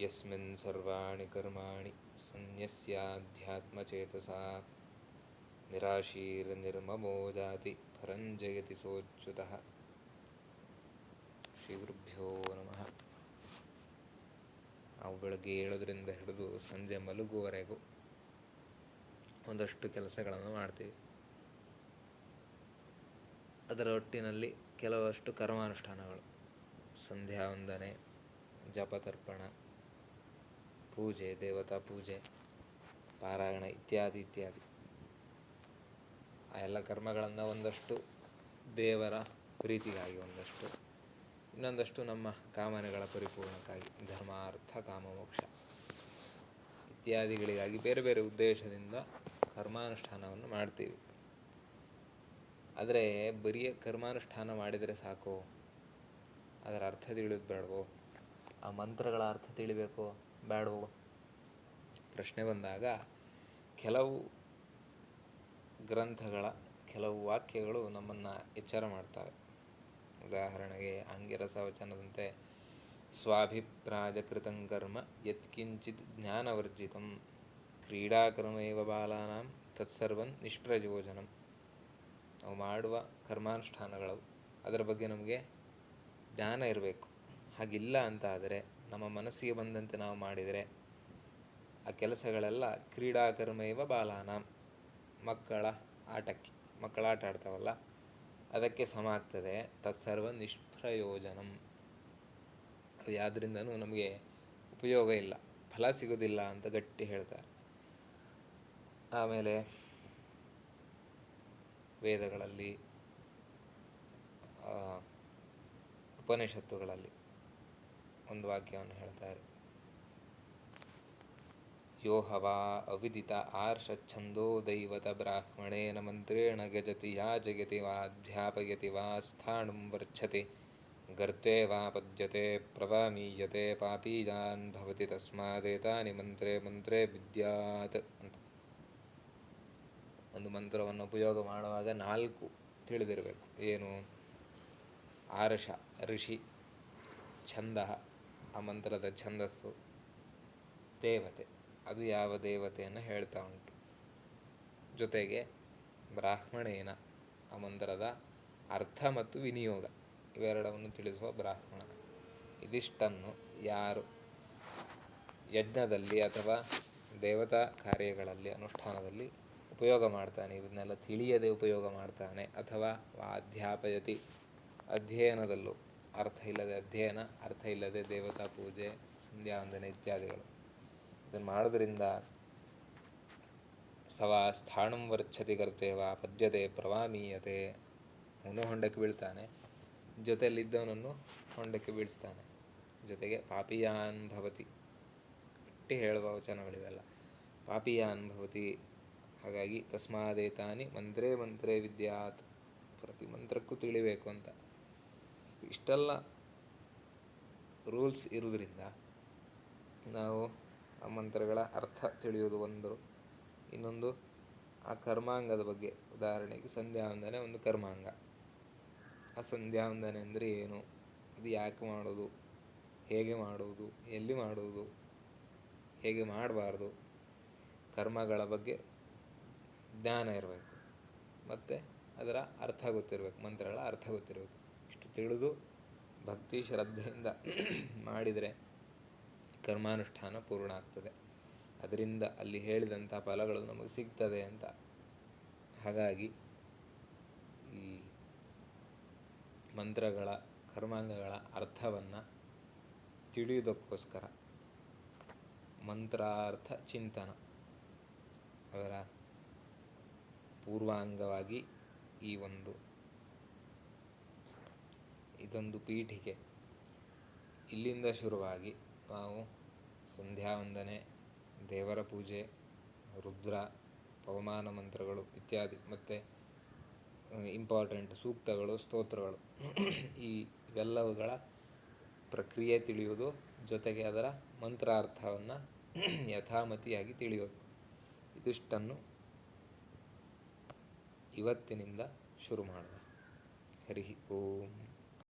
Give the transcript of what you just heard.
ಯಸ್ಮಿನ್ ಸರ್ವಾಣಿ ಕರ್ಮಾಣಿ ನಿರಾಶೀರ್ ನಿರ್ಮಮೋ ಜಾತಿ ಪರಂಜಯತಿ ಸೋಚ್ಯುತಃ ಶ್ರೀ ಗುರುಭ್ಯೋ ನಮಃ ನಾವು ಬೆಳಗ್ಗೆ ಏಳೋದ್ರಿಂದ ಹಿಡಿದು ಸಂಜೆ ಮಲಗುವವರೆಗೂ ಒಂದಷ್ಟು ಕೆಲಸಗಳನ್ನು ಮಾಡ್ತೀವಿ. ಅದರ ಒಟ್ಟಿನಲ್ಲಿ ಕೆಲವಷ್ಟು ಕರ್ಮಾನುಷ್ಠಾನಗಳು. ಸಂಧ್ಯಾ ವಂದನೆ ಜಪತರ್ಪಣ ಪೂಜೆ, ದೇವತಾ ಪೂಜೆ, ಪಾರಾಯಣ ಇತ್ಯಾದಿ ಇತ್ಯಾದಿ. ಆ ಎಲ್ಲ ಕರ್ಮಗಳನ್ನು ಒಂದಷ್ಟು ದೇವರ ಪ್ರೀತಿಗಾಗಿ ಒಂದಷ್ಟು, ಇನ್ನೊಂದಷ್ಟು ನಮ್ಮ ಕಾಮನೆಗಳ ಪರಿಪೂರ್ಣಕ್ಕಾಗಿ, ಧರ್ಮಾರ್ಥ ಕಾಮಮೋಕ್ಷ ಕಾಮ ಮೋಕ್ಷ ಇತ್ಯಾದಿಗಳಿಗಾಗಿ ಬೇರೆ ಬೇರೆ ಉದ್ದೇಶದಿಂದ ಕರ್ಮಾನುಷ್ಠಾನವನ್ನು ಮಾಡ್ತೀವಿ. ಆದರೆ ಬರಿಯ ಕರ್ಮಾನುಷ್ಠಾನ ಮಾಡಿದರೆ ಸಾಕು. ಅದರ ಅರ್ಥ ತಿಳಿಯೋದು ಬೇಡವೋ? ಆ ಮಂತ್ರಗಳ ಅರ್ಥ ತಿಳಿಬೇಕೋ? ಬೇಡವೋ? ಪ್ರಶ್ನೆ ಬಂದಾಗ ಕೆಲವು ಗ್ರಂಥಗಳ ಕೆಲವು ವಾಕ್ಯಗಳು ನಮ್ಮನ್ನು ಎಚ್ಚರ ಮಾಡ್ತವೆ. ಉದಾಹರಣೆಗೆ ಅಂಗಿರಸ ವಚನದಂತೆ ಸ್ವಾಭಿಪ್ರಾಜಕೃತಂ ಕರ್ಮ ಯತ್ಕಿಂಚಿತ್ ಜ್ಞಾನವರ್ಜಿತಂ ಕ್ರೀಡಾಕರ್ಮೇವ ಬಾಲಾನಾಂ ತತ್ಸರ್ವನ್ ನಿಷ್ಪ್ರಯೋಜನಂ. ನಾವು ಮಾಡುವ ಕರ್ಮಾನುಷ್ಠಾನಗಳು, ಅದರ ಬಗ್ಗೆ ನಮಗೆ ಜ್ಞಾನ ಇರಬೇಕು. ಹಾಗಿಲ್ಲ ಅಂತ ಆದರೆ, ನಮ್ಮ ಮನಸ್ಸಿಗೆ ಬಂದಂತೆ ನಾವು ಮಾಡಿದರೆ ಆ ಕೆಲಸಗಳೆಲ್ಲ ಕ್ರೀಡಾಕರ್ಮೈವ ಬಾಲಾನಾಂ. ಮಕ್ಕಳ ಆಟಕ್ಕೆ, ಮಕ್ಕಳ ಆಟ ಆಡ್ತಾವಲ್ಲ, ಅದಕ್ಕೆ ಸಮ ಆಗ್ತದೆ. ತತ್ಸರ್ವ ನಿಷ್ಪ್ರಯೋಜನಂ. ಅದು ಯಾವುದರಿಂದನೂ ನಮಗೆ ಉಪಯೋಗ ಇಲ್ಲ, ಫಲ ಸಿಗೋದಿಲ್ಲ ಅಂತ ಗಟ್ಟಿ ಹೇಳ್ತಾರೆ. ಆಮೇಲೆ ವೇದಗಳಲ್ಲಿ ಉಪನಿಷತ್ತುಗಳಲ್ಲಿ ಒಂದು ವಾಕ್ಯವನ್ನು ಹೇಳ್ತಾರೆ. ಯೋ ಹವಾ ಅವಿದಿತ ಆರ್ಷಚ್ಛಂದೋ ದೈವತ ಬ್ರಾಹ್ಮಣೇನ ಮಂತ್ರೇಣ ಗಜತಿ ಯಾ ಜಗತಿ ವಾ ಅಧ್ಯಾಪಯತಿ ವಾ ಸ್ಥಾಣುಂ ವರ್ಚ್ಛತಿ ಗರ್ತೆ ವಾ ಪದ್ಯತೆ ಪ್ರವಾಮೀಯತೆ ಪಾಪೀಜಾನ್ ಭವತಿ ತಸ್ಮಾದೇತಾನಿ ಮಂತ್ರೇ ಮಂತ್ರೇ ವಿದ್ಯಾತ್ ಒಂದು ಮಂತ್ರವನ್ನು ಉಪಯೋಗ ಮಾಡುವಾಗ ನಾಲ್ಕು ತಿಳಿದಿರಬೇಕು. ಏನು? ಆರ್ಷ, ಋಷಿ, ಛಂದ, ಆ ಮಂತ್ರದ ಛಂದಸ್ಸು, ದೇವತೆ. ಅದು ಯಾವ ದೇವತೆಯನ್ನು ಹೇಳ್ತಾ ಉಂಟು. ಜೊತೆಗೆ ಬ್ರಾಹ್ಮಣೇನ, ಆ ಮಂತ್ರದ ಅರ್ಥ ಮತ್ತು ವಿನಿಯೋಗ ಇವೆರಡವನ್ನು ತಿಳಿಸುವ ಬ್ರಾಹ್ಮಣ. ಇದಿಷ್ಟನ್ನು ಯಾರು ಯಜ್ಞದಲ್ಲಿ ಅಥವಾ ದೇವತಾ ಕಾರ್ಯಗಳಲ್ಲಿ, ಅನುಷ್ಠಾನದಲ್ಲಿ ಉಪಯೋಗ ಮಾಡ್ತಾನೆ? ಇದನ್ನೆಲ್ಲ ತಿಳಿಯದೆ ಉಪಯೋಗ ಮಾಡ್ತಾನೆ ಅಥವಾ ಅಧ್ಯಾಪಯತಿ ಅಧ್ಯಯನದಲ್ಲೂ ಅರ್ಥ ಇಲ್ಲದೆ, ಅಧ್ಯಯನ ಅರ್ಥ ಇಲ್ಲದೆ ದೇವತಾ ಪೂಜೆ, ಸಂಧ್ಯಾವಂದನೆ ಇತ್ಯಾದಿಗಳು. ಇದನ್ನು ಮಾಡೋದ್ರಿಂದ ಸವಾ ಸ್ಥಾಣಂ ವರ್ಚ್ಛತಿ ಕರ್ತೇವ, ಪದ್ಯತೆ ಪ್ರವಾಮೀಯತೆ. ಅವನು ಹೊಂಡಕ್ಕೆ ಬೀಳ್ತಾನೆ. ಜೊತೆಯಲ್ಲಿದ್ದವನನ್ನು ಹೊಂಡಕ್ಕೆ ಬೀಳಿಸ್ತಾನೆ. ಜೊತೆಗೆ ಪಾಪಿಯಾನ್ ಭವತಿ. ಗಟ್ಟಿ ಹೇಳುವ ವಚನಗಳಿವೆಲ್ಲ. ಪಾಪಿಯಾನ್ ಭವತಿ. ಹಾಗಾಗಿ ತಸ್ಮಾದೇತಾನಿ ಮಂತ್ರೇ ಮಂತ್ರೇ ವಿದ್ಯಾತ್. ಪ್ರತಿ ಮಂತ್ರಕ್ಕೂ ತಿಳಿಬೇಕು ಅಂತ. ಇಷ್ಟೆಲ್ಲ ರೂಲ್ಸ್ ಇರೋದ್ರಿಂದ ನಾವು ಆ ಮಂತ್ರಗಳ ಅರ್ಥ ತಿಳಿಯೋದು ಒಂದು ಇನ್ನೊಂದು, ಆ ಕರ್ಮಾಂಗದ ಬಗ್ಗೆ. ಉದಾಹರಣೆಗೆ ಸಂಧ್ಯಾವಂದನೆ ಒಂದು ಕರ್ಮಾಂಗ. ಆ ಸಂಧ್ಯಾ ವಂದನೆ ಅಂದರೆ ಏನು? ಅದು ಯಾಕೆ ಮಾಡೋದು ಹೇಗೆ ಮಾಡುವುದು? ಎಲ್ಲಿ ಮಾಡುವುದು? ಹೇಗೆ ಮಾಡಬಾರ್ದು? ಕರ್ಮಗಳ ಬಗ್ಗೆ ಜ್ಞಾನ ಇರಬೇಕು. ಮತ್ತು ಅದರ ಅರ್ಥ ಗೊತ್ತಿರಬೇಕು, ಮಂತ್ರಗಳ ಅರ್ಥ ಗೊತ್ತಿರಬೇಕು. ಇಷ್ಟು ತಿಳಿದು ಭಕ್ತಿ ಶ್ರದ್ಧೆಯಿಂದ ಮಾಡಿದರೆ ಕರ್ಮಾನುಷ್ಠಾನ ಪೂರ್ಣ ಆಗ್ತದೆ. ಅದರಿಂದ ಅಲ್ಲಿ ಹೇಳಿದಂಥ ಫಲಗಳು ನಮಗೆ ಸಿಗ್ತದೆ ಅಂತ. ಹಾಗಾಗಿ ಈ ಮಂತ್ರಗಳ, ಕರ್ಮಾಂಗಗಳ ಅರ್ಥವನ್ನು ತಿಳಿಯುವುದಕ್ಕೋಸ್ಕರ ಮಂತ್ರಾರ್ಥ ಚಿಂತನ ಅದರ ಪೂರ್ವಾಂಗವಾಗಿ ಈ ಒಂದು ಇದೊಂದು ಪೀಠಿಕೆ ಇಲ್ಲಿಂದ ಶುರುವಾಗಿ ನಾವು ಸಂಧ್ಯಾ ವಂದನೆ ದೇವರ ಪೂಜೆ, ರುದ್ರ, ಪವಮಾನ ಮಂತ್ರಗಳು ಇತ್ಯಾದಿ. ಮತ್ತು ಇಂಪಾರ್ಟೆಂಟ್ ಸೂಕ್ತಗಳು, ಸ್ತೋತ್ರಗಳು. ಈ ಇವೆಲ್ಲವುಗಳ ಪ್ರಕ್ರಿಯೆ ತಿಳಿಯುವುದು ಜೊತೆಗೆ ಅದರ ಮಂತ್ರಾರ್ಥವನ್ನು ಯಥಾಮತಿಯಾಗಿ ತಿಳಿಯೋದು. ಇದಿಷ್ಟನ್ನು ಇವತ್ತಿನಿಂದ ಶುರು ಮಾಡುವ. ಹರಿ ಓಂ.